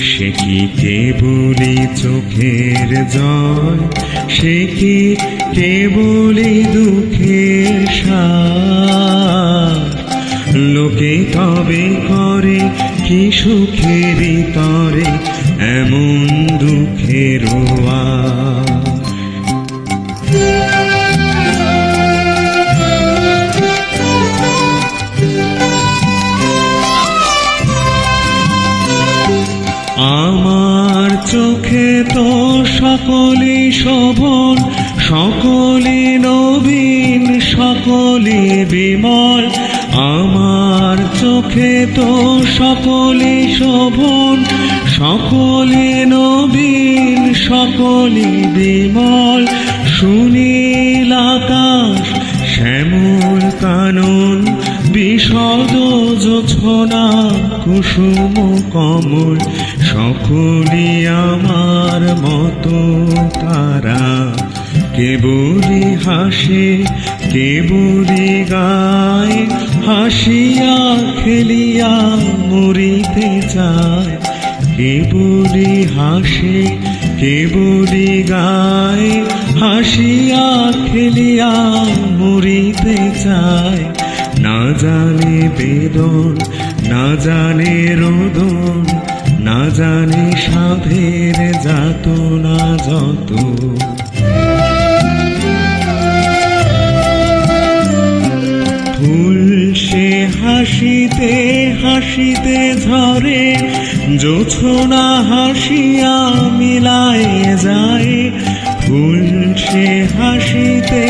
সে কি কেবলি চোখের জল সে কি কেবলি দুঃখের সার? লোকে তবে করে কি সুখের তরে এমন দুঃখের আর আমার চোখে তো সকলে শোভন, সকলে নবীন, সকলে বিমল। আমার চোখে তো সকলে শোভন, সকলে নবীন, সকলে বিমল। সুনীল আকাশ, শ্যামল কানন, বিশদ যোছনা কুসুম কমল সকলি আমার মতো তারা। কেবলি হাসে, কেবলি গায়, হাসিয়া খেলিয়া মরিতে চায়। কেবলি হাসে, কেবলি গায়, হাসিয়া খেলিয়া মরিতে চায়। না জানে বেদন, না জানে রোদন, না জানে সাধের যাত না যত ফুল সে হাসিতে হাসিতে ঝরে, জোছনা হাসিয়া মিলায় যায়। ফুল সে হাসিতে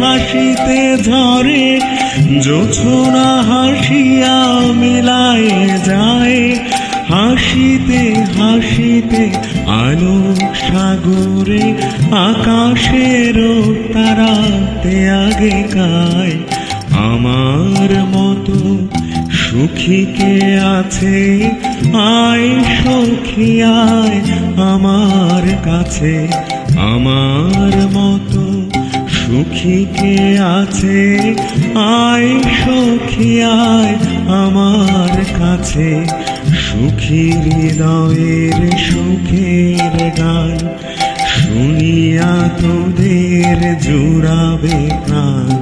হাসিতে ঝরে জোছনা হাসিয়া মিলায় যায়, হাসিতে হাসিতে আলোক সাগরে, আকাশের তারাতে আগে গায়। আমার মতো সুখী কে আছে? আয় সখী, আয় আমার কাছে। আমার মতো সুখী কে আছে? আয় সখী, আয় আমার কাছে। সুখী হৃদয়ের সুখের গান, শুনিয়া তোদের জুড়াবে প্রাণ।